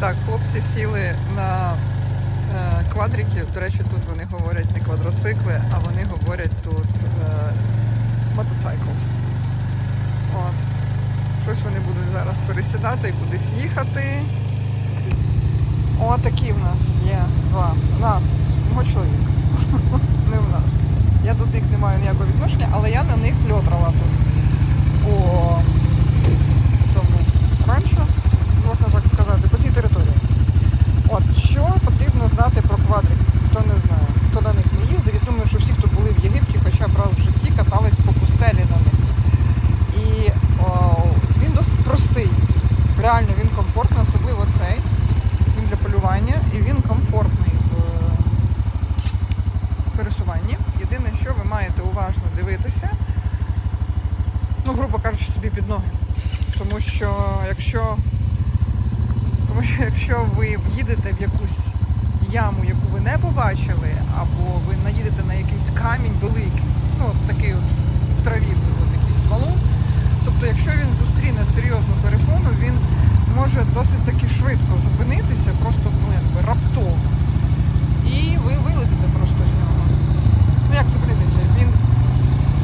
Так, хлопці сіли на е, квадрики. До речі, тут вони говорять не квадроцикли, а вони говорять тут е, мотоцикл. От. Щось вони будуть зараз пересідати і кудись їхати. О, такі в нас є два. У нас, мого чоловіка. Не в нас. Я до них не маю ніякого відношення, але я на них льотрала тут. По цьому раніше, можна так сказати, по цій території. От що потрібно знати про квадрик, хто не знає, хто на них не їздив. Я думаю, що всі, хто були в Єгипті, хоча б раз в житті, катались по пустелі на них. І о, він досить простий. Реально він комфортний, особливо цей. Він для полювання і він комфортний в пересуванні. Єдине, що ви маєте уважно дивитися, ну, грубо кажучи, собі під ноги. Тому що якщо, тому що якщо ви їдете в якусь яму, яку ви не побачили, або ви наїдете на якийсь камінь великий, ну от такий от в траві от якийсь валун, тобто якщо він зустріне серйозну перепону, він може досить таки швидко зупинитися, просто ну, якби раптово. І ви вилетите просто з нього. Ну як зупинитися? Він.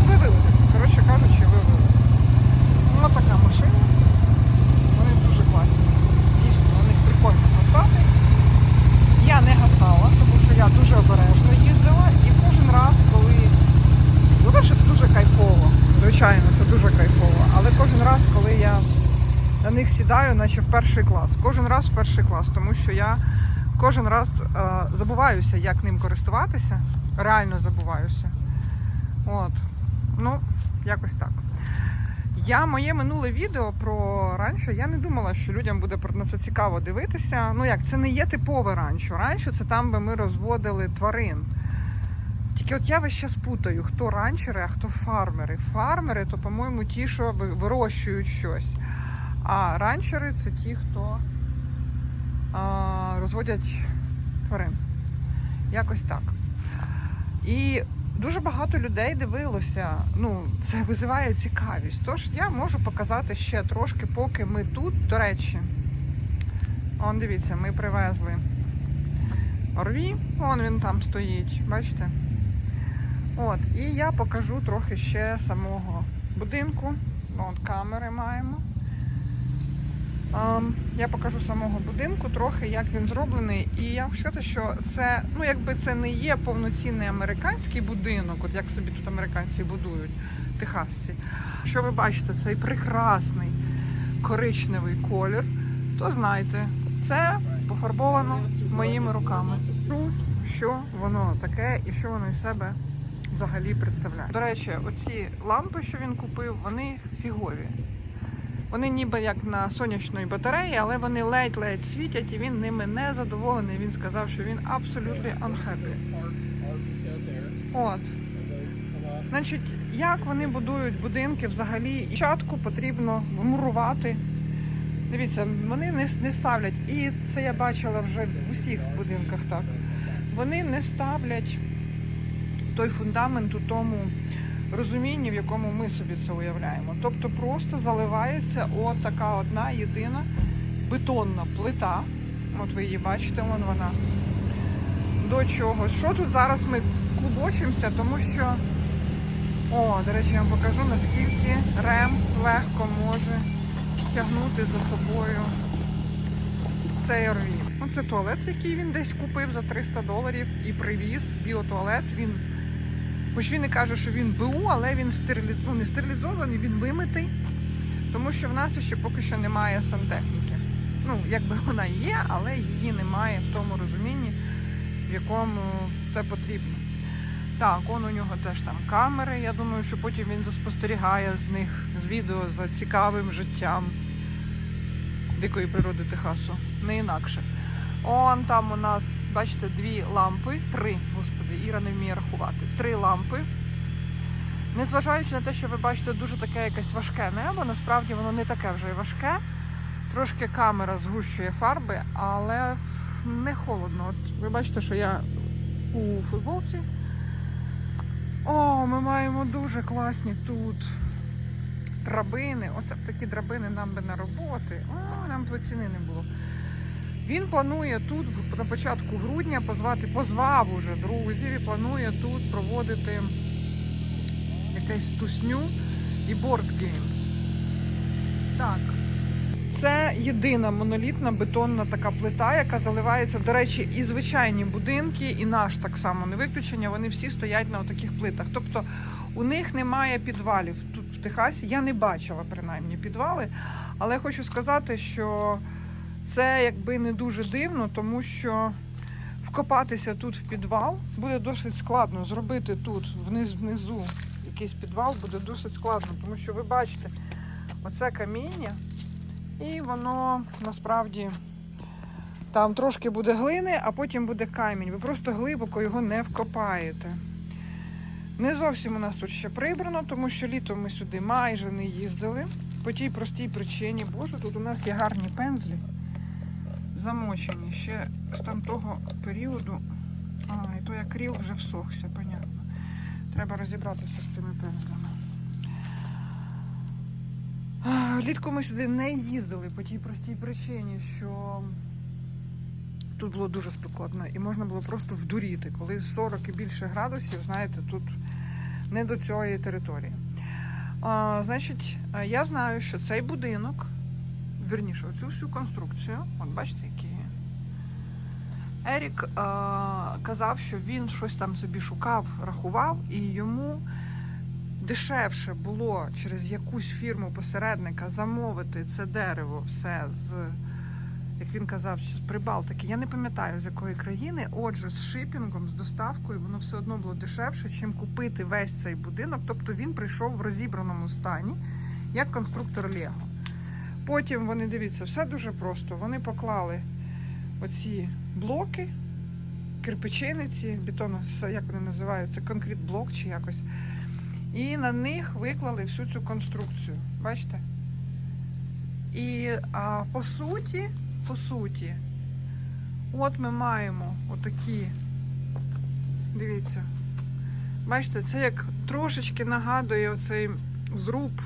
Ви вилетите. Коротше кажучи, ви вилетите. Ну така машина. Вони дуже класні. Дійсно, на них прикольно гасати. Я не гасала, тому що я дуже обережно їздила і кожен раз, коли. Ну, те, що це дуже кайфово. Звичайно, це дуже кайфово. Але кожен раз, коли я на них сідаю, наче в перший клас. Кожен раз в перший клас, тому що я кожен раз е, забуваюся, як ним користуватися. Реально забуваюся. От. Ну, якось так. Я моє минуле відео про ранчо, я не думала, що людям буде на це цікаво дивитися. Ну як, це не є типове ранчо. Ранчо це там, де ми розводили тварин. Тільки от я весь час путаю, хто ранчери, а хто фармери. Фармери то, по-моєму, ті, що вирощують щось. А ранчери це ті, хто а, розводять тварин. Якось так. І дуже багато людей дивилося. Ну, це визиває цікавість. Тож я можу показати ще трошки, поки ми тут. До речі, он дивіться, ми привезли орві, вон він там стоїть, бачите? От, і я покажу трохи ще самого будинку. От камери маємо. Я покажу самого будинку трохи, як він зроблений. І я хочу сказати, що це, ну якби це не є повноцінний американський будинок, от як собі тут американці будують, техасці. Що ви бачите, цей прекрасний коричневий колір, то знайте, це пофарбовано моїми руками. Ну, Що воно таке і що воно із себе взагалі представляє. До речі, оці лампи, що він купив, вони фігові. Вони ніби як на сонячної батареї, але вони ледь-ледь світять і він ними не задоволений. Він сказав, що він абсолютно unhappy. От. Значить, як вони будують будинки взагалі? Спочатку потрібно вмурувати. Дивіться, вони не, не ставлять, і це я бачила вже в усіх будинках так. Вони не ставлять той фундамент у тому розумінні, в якому ми собі це уявляємо. Тобто просто заливається от така одна єдина бетонна плита. От ви її бачите, вон вона. До чого? Що тут зараз ми клубочимося, тому що. О, до речі, я вам покажу, наскільки рем легко може тягнути за собою цей орві. Оце туалет, який він десь купив за 300 доларів і привіз. Біотуалет. Він Хоч він і каже, що він БУ, але він стериліз... ну, не стерилізований, він вимитий, тому що в нас ще поки що немає сантехніки. Ну, якби вона є, але її немає в тому розумінні, в якому це потрібно. Так, он у нього теж там камери. Я думаю, що потім він заспостерігає з них з відео за цікавим життям дикої природи Техасу. Не інакше. Он там у нас, бачите, дві лампи, три, господи, Іра не вміє рахувати. Три лампи. Незважаючи на те, що ви бачите дуже таке якесь важке небо, насправді воно не таке вже й важке. Трошки камера згущує фарби, але не холодно. От ви бачите, що я у футболці. О, ми маємо дуже класні тут драбини. Оце б такі драбини нам би на роботи. О, нам б ціни не було. Він планує тут на початку грудня позвати, позвав уже друзів і планує тут проводити якесь тусню і бордгейм. Так. Це єдина монолітна бетонна така плита, яка заливається. До речі, і звичайні будинки, і наш так само не виключення. Вони всі стоять на таких плитах. Тобто у них немає підвалів тут в Техасі. Я не бачила принаймні підвали, але хочу сказати, що це якби не дуже дивно, тому що вкопатися тут в підвал буде досить складно. Зробити тут вниз внизу якийсь підвал буде досить складно, тому що ви бачите, оце каміння, і воно насправді там трошки буде глини, а потім буде камінь. Ви просто глибоко його не вкопаєте. Не зовсім у нас тут ще прибрано, тому що літом ми сюди майже не їздили. По тій простій причині, боже, тут у нас є гарні пензлі замочені ще з там того періоду. А, і той акріл вже всохся, понятно. Треба розібратися з цими пензлями. Літку ми сюди не їздили по тій простій причині, що тут було дуже спекотно і можна було просто вдуріти, коли 40 і більше градусів, знаєте, тут не до цієї території. А, значить, я знаю, що цей будинок, вірніше, оцю всю конструкцію, от бачите, які. Ерік а, казав, що він щось там собі шукав, рахував, і йому дешевше було через якусь фірму посередника замовити це дерево все з, як він казав, з Прибалтики. Я не пам'ятаю з якої країни. Отже, з шипінгом, з доставкою, воно все одно було дешевше, чим купити весь цей будинок. Тобто він прийшов в розібраному стані, як конструктор Лего. Потім вони дивіться, все дуже просто. Вони поклали оці блоки, кирпичиниці, бетону, як вони називаються, конкрет блок чи якось. І на них виклали всю цю конструкцію. Бачите? І а, по суті, по суті, от ми маємо отакі, дивіться, бачите, це як трошечки нагадує оцей зруб,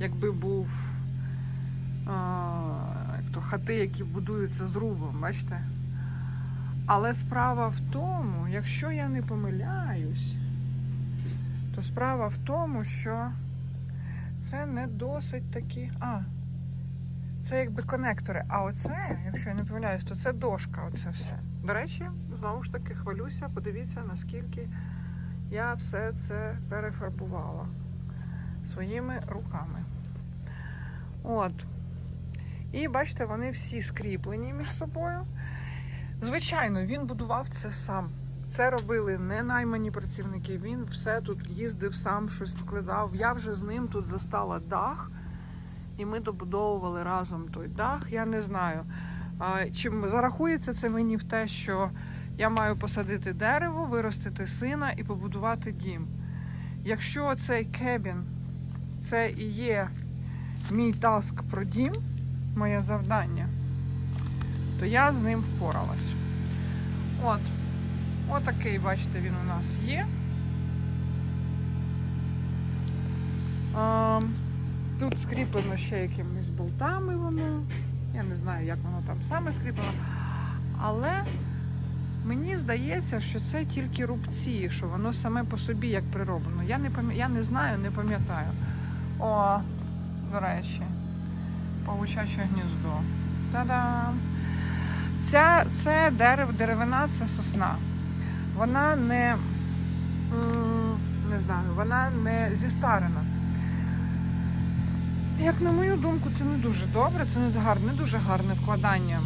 якби був то хати, які будуються зрубом, бачите? Але справа в тому, якщо я не помиляюсь, то справа в тому, що це не досить такі. А, це якби конектори. А оце, якщо я не помиляюсь, то це дошка, оце все. До речі, знову ж таки хвалюся, подивіться, наскільки я все це перефарбувала своїми руками. От. І бачите, вони всі скріплені між собою. Звичайно, він будував це сам. Це робили не наймані працівники. Він все тут їздив сам, щось вкладав. Я вже з ним тут застала дах, і ми добудовували разом той дах. Я не знаю. Чим зарахується це мені в те, що я маю посадити дерево, виростити сина і побудувати дім. Якщо цей кебін це і є мій таск про дім, моє завдання, то я з ним впоралась. От. Отакий, бачите, він у нас є. А, тут скріплено ще якимись болтами воно. Я не знаю, як воно там саме скріплено. Але мені здається, що це тільки рубці, що воно саме по собі як прироблено. Я не пам'я... я не знаю, не пам'ятаю. О, до речі, павучаче гніздо. Та-дам! Ця, це дерево, деревина, це сосна. Вона не, не знаю, вона не зістарена. Як на мою думку, це не дуже добре, це не гарне, не дуже гарне вкладання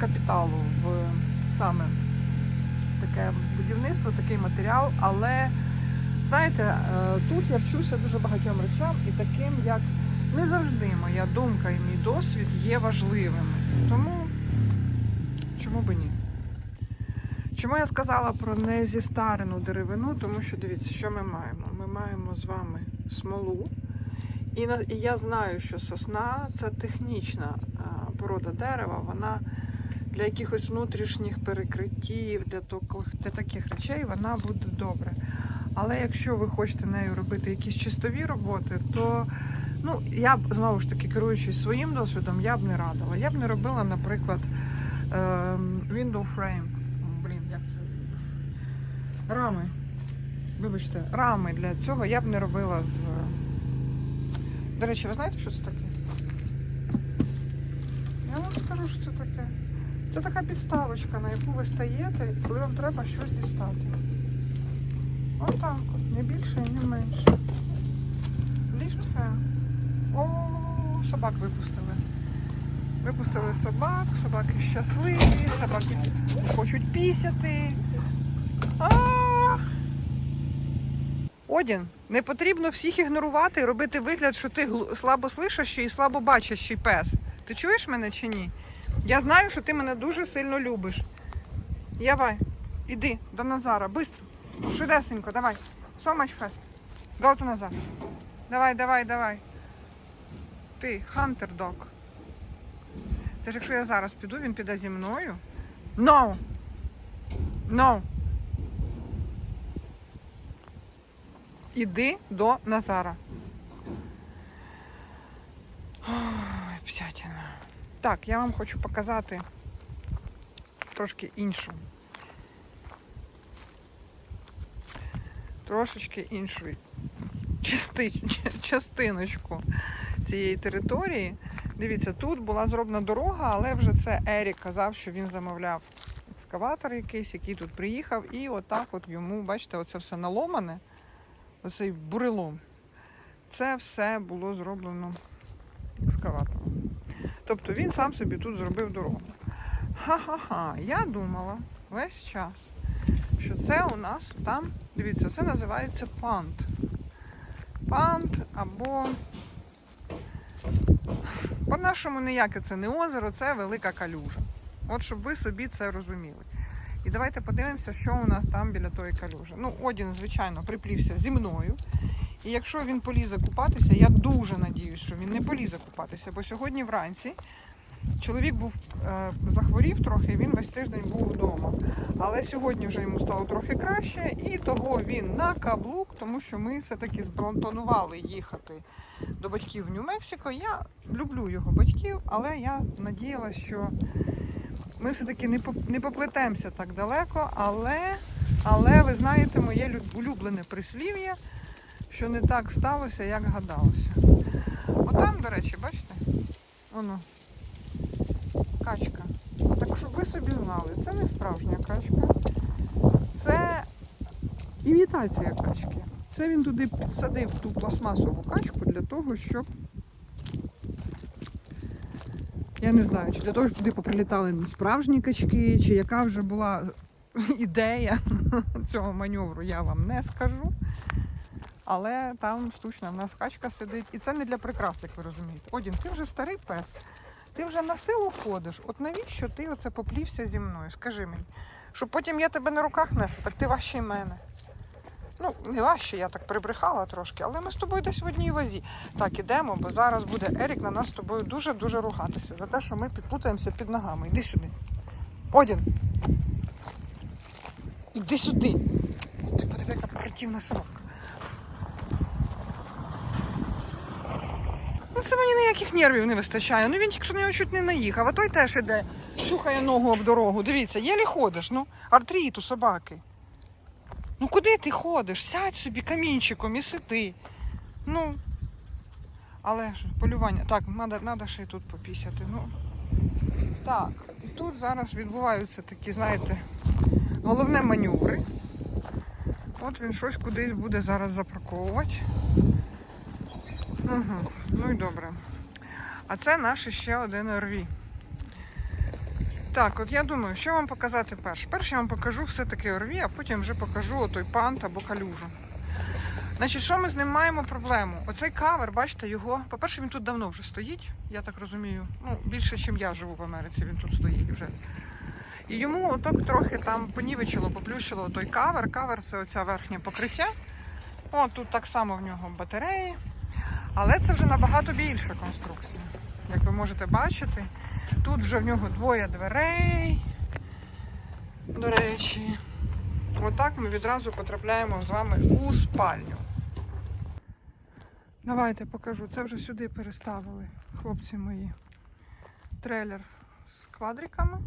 капіталу в саме таке будівництво, такий матеріал. Але знаєте, е, тут я вчуся дуже багатьом речам і таким, як не завжди моя думка і мій досвід є важливими. Тому чому би ні? Чому я сказала про незістарену деревину? Тому що дивіться, що ми маємо. Ми маємо з вами смолу. І, я знаю, що сосна це технічна порода дерева, вона для якихось внутрішніх перекриттів, для, таких, для таких речей вона буде добре. Але якщо ви хочете нею робити якісь чистові роботи, то ну, я б знову ж таки керуючись своїм досвідом, я б не радила. Я б не робила, наприклад, ем, window frame. Блін, як це? Рами. Вибачте, рами для цього я б не робила з. До речі, ви знаєте, що це таке? Я вам скажу, що це таке. Це така підставочка, на яку ви стаєте, коли вам треба щось дістати. Отак от, не більше і не менше. Собак випустили. Випустили собак, собаки щасливі, собаки хочуть пісяти. Одін, не потрібно всіх ігнорувати і робити вигляд, що ти слабо слышащий і слабо бачащий пес. Ти чуєш мене чи ні? Я знаю, що ти мене дуже сильно любиш. Явай, іди до Назара, швидко. Швидесенько, давай. So much fast. Go to Назар. Давай, давай, давай. Ти, Хантер Дог. Це ж якщо я зараз піду, він піде зі мною. No! No! Іди до Назара. Ой, псятина. Так, я вам хочу показати трошки іншу. Трошечки іншу части, частиночку цієї території. Дивіться, тут була зроблена дорога, але вже це Ерік казав, що він замовляв екскаватор якийсь, який тут приїхав, і отак от йому, бачите, оце все наломане, оцей бурелом. Це все було зроблено екскаватором. Тобто він сам собі тут зробив дорогу. Ха-ха-ха, я думала весь час, що це у нас там, дивіться, це називається пант. Пант або по-нашому ніяке це не озеро, це велика калюжа. От щоб ви собі це розуміли. І давайте подивимося, що у нас там біля тої калюжі. Ну, Одін, звичайно, приплівся зі мною. І якщо він полізе купатися, я дуже надіюсь, що він не полізе купатися, бо сьогодні вранці чоловік був е, захворів трохи, він весь тиждень був вдома. Але сьогодні вже йому стало трохи краще, і того він на каблук, тому що ми все-таки збронтонували їхати до батьків в Нью-Мексико. Я люблю його батьків, але я надіялася, що ми все-таки не, поп- не поплетемося так далеко, але, але ви знаєте моє улюблене прислів'я, що не так сталося, як гадалося. Отам, до речі, бачите? Воно. Качка. Так щоб ви собі знали, це не справжня качка. Це імітація качки. Це він туди підсадив ту пластмасову качку для того, щоб. Я не знаю, чи для того, щоб туди поприлітали не справжні качки, чи яка вже була ідея цього маневру, я вам не скажу. Але там штучна в нас качка сидить. І це не для прикрас, як ви розумієте. Одін, ти вже старий пес. Ти вже на силу ходиш. От навіщо ти оце поплівся зі мною? Скажи мені. Щоб потім я тебе на руках несу, так ти важче мене. Ну, не важче, я так прибрехала трошки, але ми з тобою десь в одній вазі. Так, ідемо, бо зараз буде Ерік на нас з тобою дуже-дуже ругатися за те, що ми підпутаємося під ногами. Іди сюди. Одін. Іди сюди. Ти подиви, яка противна собака. Ну це мені ніяких нервів не вистачає. Ну він тільки що на нього чуть не наїхав, а той теж іде, чухає ногу об дорогу. Дивіться, єлі ходиш, ну, артрит у собаки. Ну куди ти ходиш? Сядь собі камінчиком і сиди. Ну. Але ж полювання. Так, треба ще й тут попісяти. Ну. Так, і тут зараз відбуваються такі, знаєте, головне маневри. От він щось кудись буде зараз запарковувати. Угу. Ну і добре. А це наш ще один РВ. Так, от я думаю, що вам показати перше. Перше я вам покажу все-таки ОРВ, а потім вже покажу отой пант або калюжу. Значить, що ми з ним маємо проблему? Оцей кавер, бачите, його, по-перше, він тут давно вже стоїть, я так розумію. Ну, більше, ніж я живу в Америці, він тут стоїть вже. І йому отак трохи там понівечило, поплющило той кавер. Кавер це оця верхнє покриття. О, тут так само в нього батареї. Але це вже набагато більша конструкція. Як ви можете бачити, тут вже в нього двоє дверей. До речі, отак ми відразу потрапляємо з вами у спальню. Давайте покажу. Це вже сюди переставили хлопці мої. Трейлер з квадриками.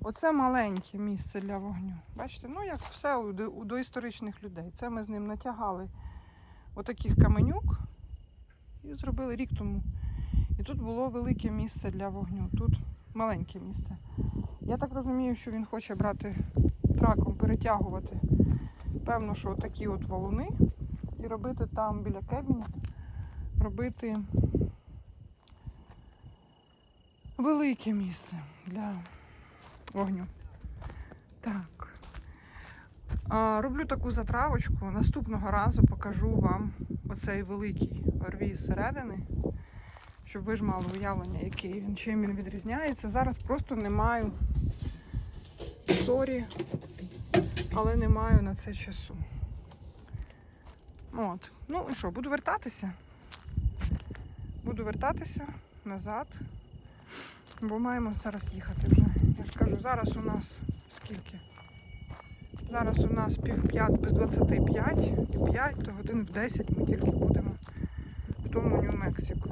Оце маленьке місце для вогню. Бачите, ну як все у, до- у доісторичних людей. Це ми з ним натягали отаких каменюк і зробили рік тому. І тут було велике місце для вогню. Тут маленьке місце. Я так розумію, що він хоче брати траком, перетягувати. Певно, що такі от валуни і робити там біля кебіня, робити велике місце для вогню. Так. Роблю таку затравочку. Наступного разу покажу вам оцей великий орвій зсередини, щоб ви ж мали уявлення, який він, чим він відрізняється. Зараз просто не маю сорі, але не маю на це часу. От. Ну і що, буду вертатися. Буду вертатися назад. Бо маємо зараз їхати вже. Я ж кажу, зараз у нас скільки? Зараз у нас пів п'ят без 25, і 5 то годин в 10 ми тільки будемо в тому Нью-Мексико.